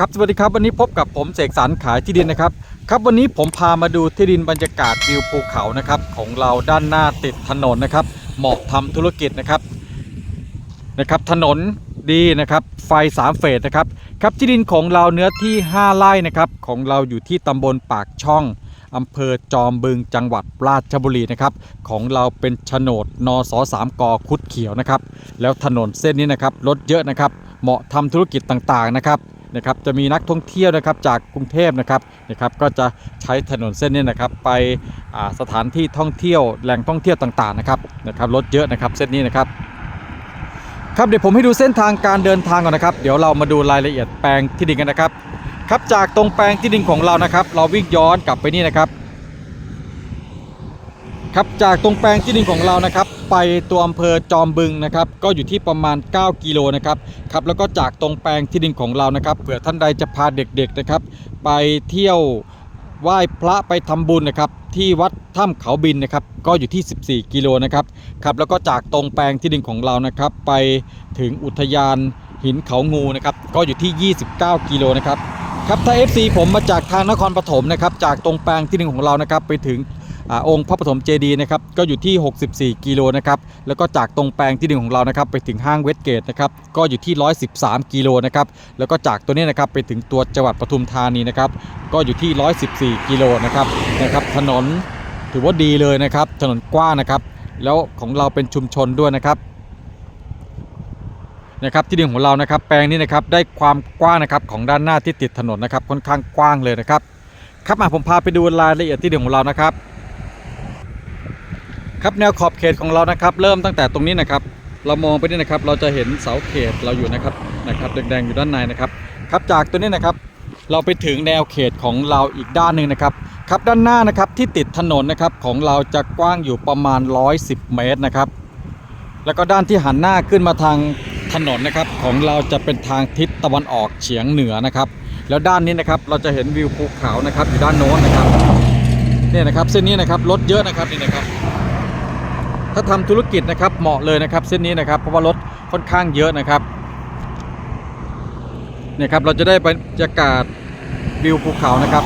ครับสวัสดีครับวันนี้พบกับผมเสกสรรขายที่ดินนะครับ ครับวันนี้ผมพามาดูที่ดินบรรยากาศวิวภูเขานะครับ ของเราด้านหน้าติดถนนนะครับ เหมาะทำธุรกิจนะครับนะครับ ถนนดีนะครับ ไฟสามเฟสนะครับครับที่ดินของเราเนื้อที่ 5ไร่นะครับ ของเราอยู่ที่ตำบลปากช่องอำเภอจอมบึงจังหวัดราชบุรีนะครับ ของเราเป็นโฉนดนสสามกคุดเขียวนะครับ แล้วถนนเส้นนี้นะครับรถเยอะนะครับ เหมาะทำธุรกิจต่างๆนะครับ นะครับจะมีนักท่องเที่ยวนะครับจากกรุงเทพนะครับนะครับก็จะใช้ถนนเส้นนี้นะครับไปสถานที่ท่องเที่ยวแหล่งท่องเที่ยวต่างๆนะครับนะครับรถเยอะนะครับเส้นนี้นะครับครับเดี๋ยวผมให้ดูเส้นทางการเดินทางก่อนนะครับ เดี๋ยวเรามาดูรายละเอียดแปลงที่ดินกันนะครับครับจากตรงแปลงที่ดินของเรานะครับ เราวิ่งย้อนกลับไปนี่นะครับ ครับจากตรงแปลงที่ดินของเรานะครับ ไปตัวอำเภอจอมบึงนะครับก็อยู่ที่ประมาณ 9 กิโลนะครับครับแล้วก็จากตรงแปลงที่ดินของเรานะครับเผื่อท่านใดจะพาเด็กๆนะครับ ไปเที่ยวไหว้พระไปทำบุญนะครับที่วัดถ้ำเขาบินนะครับก็อยู่ที่ 14 กิโลนะครับครับแล้วก็จากตรงแปลงที่ดินของเรานะครับ ไปถึงอุทยานหินเขางูนะครับก็อยู่ที่ 29 กิโลนะครับครับถ้า FC ผมมาจากทางนครปฐมนะครับจากตรงแปลงที่ดินของเรานะครับไปถึง องค์พระปฐมเจดีย์นะครับก็อยู่ที่ 64 กิโลนะครับแล้วก็จากตรงแปลงที่ดินของเรานะครับไปถึงห้างเวสเกตนะครับก็อยู่ที่ 113 กิโลนะครับแล้วก็จากตัวนี้นะครับไปถึงตัวจังหวัดปทุมธานีนะครับก็อยู่ที่ 114 กิโลนะครับนะครับถนนถือว่าดีเลยนะครับถนนกว้างนะครับแล้วของเราเป็นชุมชนด้วยนะครับนะครับที่ดินของเรานะครับแปลงนี้นะครับได้ความกว้างนะครับของด้านหน้าที่ติดถนนนะครับค่อนข้างกว้างเลยนะครับครับมาผมพาไปดูรายละเอียดที่ดินของเรานะครับ ครับแนวขอบเขตของเรานะครับ เริ่มตั้งแต่ตรงนี้นะครับ เรามองไปนี่นะครับ เราจะเห็นเสาเขตเราอยู่นะครับนะครับแดงๆอยู่ด้านในนะครับครับจากตัวนี้นะครับ เราไปถึงแนวเขตของเราอีกด้านหนึ่งนะครับครับด้านหน้านะครับที่ติดถนนนะครับของเราจะกว้างอยู่ประมาณ 110 เมตรนะครับ แล้วก็ด้านที่หันหน้าขึ้นมาทางถนนนะครับของเราจะเป็นทางทิศตะวันออกเฉียงเหนือนะครับ แล้วด้านนี้นะครับเราจะเห็นวิวภูเขานะครับอยู่ด้านโน้นนะครับเนี่ยนะครับเส้นนี้นะครับรถเยอะนะครับนี่นะครับ ถ้าทำธุรกิจนะครับเหมาะเลยนะครับเส้นนี้นะครับเพราะว่ารถค่อนข้างเยอะนะครับเนี่ยครับเราจะได้บรรยากาศวิวภูเขานะครับ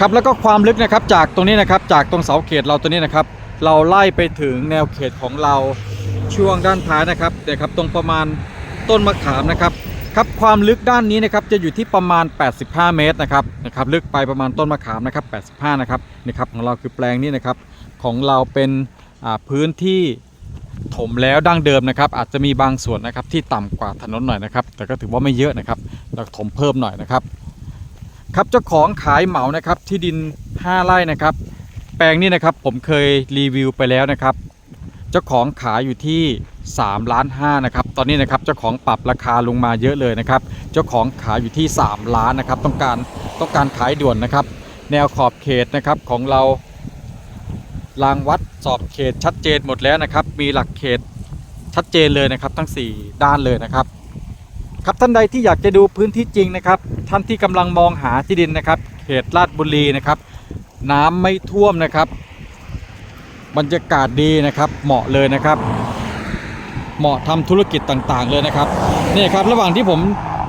ครับแล้วก็ความลึกนะครับจากตรงนี้นะครับจากตรงเสาเขตเราตัวนี้นะครับ เราไล่ไปถึงแนวเขตของเราช่วงด้านท้ายนะครับเนี่ยครับตรงประมาณต้นมะขามนะครับ ครับความลึกด้านนี้นะครับจะอยู่ที่ประมาณ 85 เมตรนะครับนะครับลึกไปประมาณต้นมะขามนะครับ 85 นะครับนี่ครับของเราคือแปลงนี้นะครับของเราเป็นพื้นที่ถมแล้วดั้งเดิมนะครับ อาจจะมีบางส่วนนะครับที่ต่ำกว่าถนนหน่อยนะครับ แต่ก็ถือว่าไม่เยอะนะครับเราถมเพิ่มหน่อยนะครับ ครับเจ้าของขายเหมานะครับที่ดิน 5 ไร่นะครับ แปลงนี้นะครับผมเคยรีวิวไปแล้วนะครับ เจ้าของขายอยู่ที่ 3ล้าน5นะครับตอนนี้นะครับเจ้าของปรับราคาลงมาเยอะเลยนะครับ เจ้าของขายอยู่ที่ 3 ล้านนะครับ ต้องการต้องการขายด่วนนะครับ แนวขอบเขตนะครับของเรารางวัดสอบเขตชัดเจนหมดแล้วนะครับ มีหลักเขตชัดเจนเลยนะครับ ทั้ง 4 ด้านเลยนะครับครับท่านใดที่อยากจะดูพื้นที่จริงนะครับ ท่านที่กำลังมองหาที่ดินนะครับ เขตลาดบุรีนะครับ น้ำไม่ท่วมนะครับ บรรยากาศดีนะครับ เหมาะเลยนะครับ เหมาะทำธุรกิจต่างๆ เลยนะครับนี่ครับระหว่างที่ผม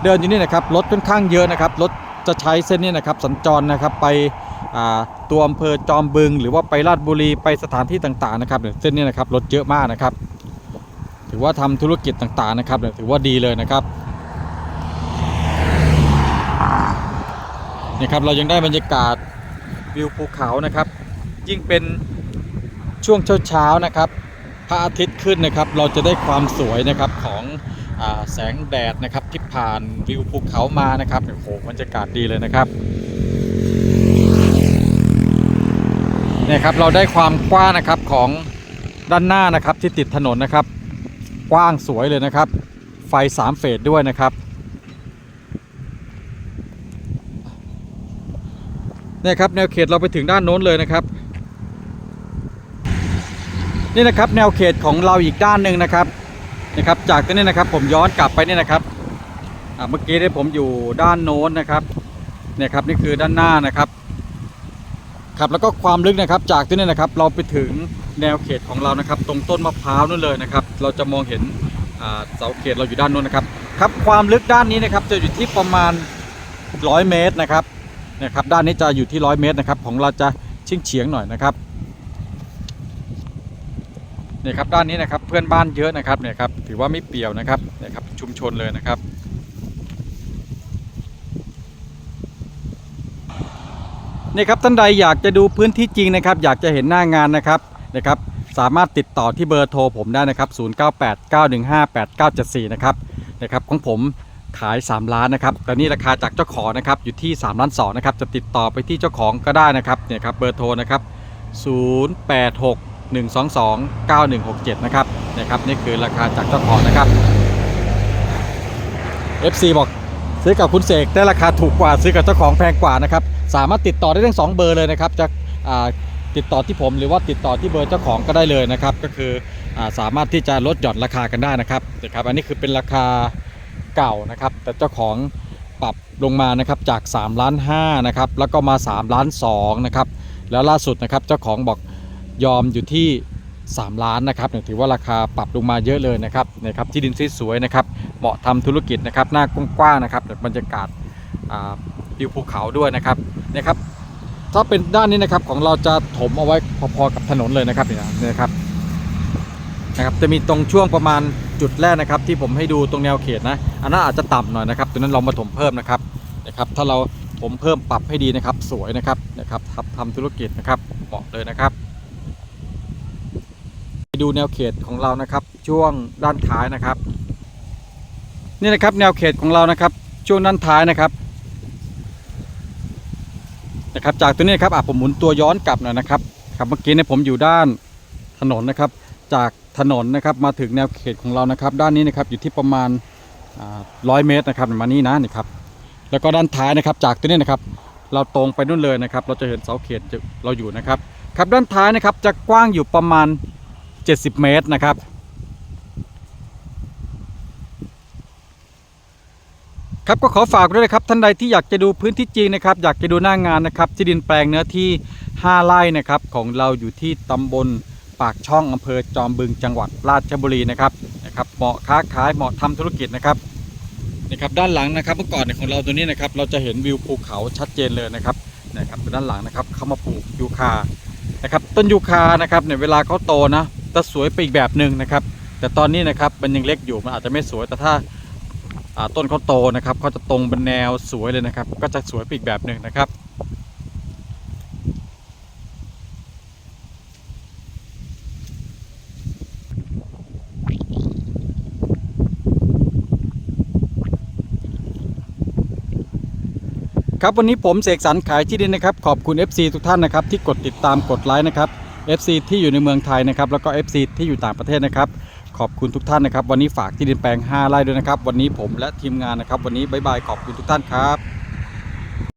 เดินอยู่นี่นะครับรถค่อนข้างเยอะนะครับรถจะใช้เส้นนี้นะครับสัญจรนะครับไปตัวอำเภอจอมบึง หรือว่าไปลาดบุรีไปสถานที่ต่างๆนะครับเส้นนี้นะครับรถเยอะมากนะครับ ถือว่าทำธุรกิจต่างๆนะครับถือว่าดีเลยนะครับนี่ครับเรายังได้บรรยากาศวิวภูเขานะครับ ยิ่งเป็นช่วงเช้าๆนะครับ พระอาทิตย์ขึ้นนะครับ เราจะได้ความสวยนะครับของอแสงแดดนะครับที่ผ่านวิวภูเขามานะครับโอ้โหบรรยากาศดีเลยนะครับเนี่ยครับเราได้ความกว้างนะครับของด้านหน้านะครับที่ติดถนนนะครับ กว้างสวยเลยนะครับ ไฟสามเฟสด้วยนะครับเนี่ยครับแนวเขตเราไปถึงด้านโน้นเลยนะครับ นี่นะครับแนวเขตของเราอีกด้านหนึ่งนะครับนะครับ จากตรงนี้นะครับผมย้อนกลับไปนี่นะครับเมื่อกี้เนี่ผมอยู่ด้านโน้นนะครับเนี่ยครับนี่คือด้านหน้านะครับครับแล้วก็ความลึกนะครับ จากที่นี่นะครับ เราไปถึงแนวเขตของเรานะครับ ตรงต้นมะพร้าวนั่นเลยนะครับ เราจะมองเห็นเสาเขตเราอยู่ด้านโน้นนะครับครับความลึกด้านนี้นะครับจะอยู่ที่ประมาณ 100 เมตรนะครับนะครับ ด้านนี้จะอยู่ที่ 100 เมตรนะครับ ของเราจะเฉียงเฉียงหน่อยนะครับ นี่ยครับด้านนี้นะครับเพื่อนบ้านเยอะนะครับเนี่ยครับถือว่าไม่เปี่ยวนะครับเนี่ยครับชุมชนเลยนะครับนี่ครับท่านใดอยากจะดูพื้นที่จริงนะครับ อยากจะเห็นหน้างานนะครับนะครับ สามารถติดต่อที่เบอร์โทรผมได้นะครับ 0989158974 นะครับนะครับของผมขาย 3 ล้านนะครับแต่นี่ราคาจากเจ้าของนะครับอยู่ที่3ล้าน2นะครับจะติดต่อไปที่เจ้าของก็ได้นะครับเนี่ยครับเบอร์โทรนะครับ 086 1229167 นะครับนะครับนี่คือราคาจากเจ้าของนะครับ FC บอกซื้อกับคุณเสกได้ราคาถูกกว่าซื้อกับเจ้าของแพงกว่านะครับสามารถติดต่อได้ทั้งสองเบอร์เลยนะครับจะติดต่อที่ผมหรือว่าติดต่อที่เบอร์เจ้าของก็ได้เลยนะครับ ก็คืออสามารถที่จะลดหย่อนราคากันได้นะครับนะครับ อันนี้คือเป็นราคาเก่านะครับ แต่เจ้าของปรับลงมานะครับจาก3ล้าน5นะครับแล้วก็มา3ล้าน2นะครับแล้วล่าสุดนะครับเจ้าของบอก ยอมอยู่ที่ 3 ล้านนะครับถือว่าราคาปรับลงมาเยอะเลยนะครับนะครับที่ดินสวยๆนะครับเหมาะทำธุรกิจนะครับหน้ากว้างๆนะครับแบบบรรยากาศอ่าวิวภูเขาด้วยนะครับนะครับถ้าเป็นด้านนี้นะครับของเราจะถมเอาไว้พอๆกับถนนเลยนะครับเนี่ยนะครับนะครับจะมีตรงช่วงประมาณจุดแรกนะครับ ที่ผมให้ดูตรงแนวเขตนะอันนั้นอาจจะต่ำหน่อยนะครับตรงนั้นเรามาถมเพิ่มนะครับนะครับ ถ้าเราถมเพิ่มปรับให้ดีนะครับ สวยนะครับนะครับทำธุรกิจนะครับเหมาะเลยนะครับ ดูแนวเขตของเรานะครับ ช่วงด้านท้ายนะครับ นี่นะครับแนวเขตของเรานะครับ ช่วงด้านท้ายนะครับนะครับ จากตัวนี้นครับอะผมหมุนตัวย้อนกลับหน่อยนะครับครับเมื่อกี้เนี่ยผมอยู่ด้านถนนนะครับ จากถนนนะครับมาถึงแนวเขตของเรานะครับ ด้านนี้นะครับอยู่ที่ประมาณร้อยเมตรนะครับมานี่นะนี่ครับแล้วก็ด้านท้ายนะครับ จากตัวนี้นะครับ เราตรงไปนู่นเลยนะครับ เราจะเห็นเสาเขตเราอยู่นะครับ ครับด้านท้ายนะครับจะกว้างอยู่ประมาณ 70 เมตรนะครับ ครับก็ขอฝากด้วยนะครับท่านใดที่อยากจะดูพื้นที่จริงนะครับ อยากจะดูหน้างานนะครับที่ดินแปลงเนื้อที่ 5ไร่นะครับของเราอยู่ที่ตำบลปากช่องอำเภอจอมบึงจังหวัดราชบุรีนะครับนะครับเหมาะค้าขายเหมาะทำธุรกิจนะครับนะครับด้านหลังนะครับเมื่อก่อนของเราตัวนี้นะครับเราจะเห็นวิวภูเขาชัดเจนเลยนะครับนะครับด้านหลังนะครับเขามาปลูกยูคานะครับต้นยูคานะครับเนี่ยเวลาเขาโตนะ จะสวยไปอีกแบบหนึ่งนะครับ แต่ตอนนี้นะครับมันยังเล็กอยู่มันอาจจะไม่สวยแต่ถ้าต้นเขาโตนะครับเขาจะตรงเป็นแนวสวยเลยนะครับ ก็จะสวยไปอีกแบบหนึ่งนะครับครับวันนี้ผมเสกสรรขายที่ดินนะครับ ขอบคุณ FC ทุกท่านนะครับ ที่กดติดตามกดไลค์นะครับ FC ที่อยู่ในเมืองไทยนะครับแล้วก็ FC ที่อยู่ต่างประเทศนะครับ ขอบคุณทุกท่านนะครับ วันนี้ฝากที่ดินแปลง 5 ไร่ด้วยนะครับ วันนี้ผมและทีมงานนะครับ วันนี้บายบายขอบคุณทุกท่านครับ